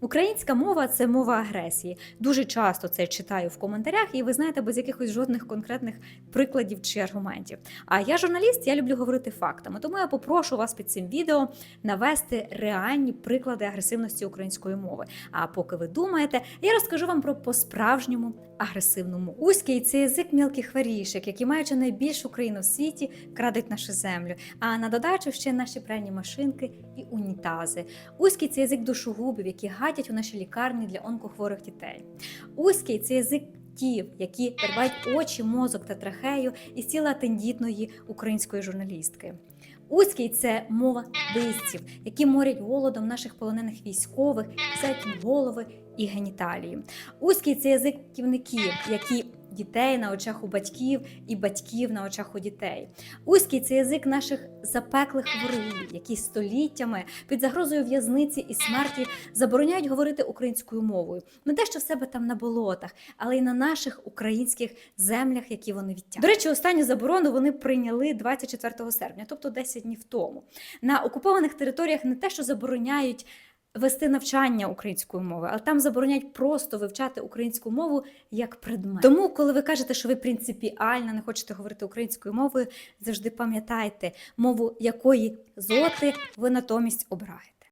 Українська мова це мова агресії. Дуже часто це читаю в коментарях, і ви знаєте, без якихось жодних конкретних прикладів чи аргументів. А я журналіст, я люблю говорити фактами. Тому я попрошу вас під цим відео навести реальні приклади агресивності української мови. А поки ви думаєте, я розкажу вам про по-справжньому агресивну мову. Узький це язик мілких варішек, які маючи найбільшу країну в світі, крадуть нашу землю. А на додачу ще наші пральні машинки і унітази. Узький це язик душогубів, які гадять у наші лікарні для онкохворих дітей. Узький це язик тів, які тривають очі, мозок та трахею із тіла тендітної української журналістки. Узький це мова бистів, які морять голодом наших полонених військових, сять голови і геніталії. Узький це язик ківників, які дітей на очах у батьків і батьків на очах у дітей. Узький це язик наших запеклих ворогів, які століттями під загрозою в'язниці і смерті забороняють говорити українською мовою. Не те, що в себе там на болотах, але й на наших українських землях, які вони відтягують. До речі, останню заборону вони прийняли 24 серпня, тобто 10 днів тому. На окупованих територіях не те, що забороняють. Вести навчання української мови, але там заборонять просто вивчати українську мову як предмет. Тому, коли ви кажете, що ви принципіально не хочете говорити українською мовою, завжди пам'ятайте мову якої зоти ви натомість обираєте.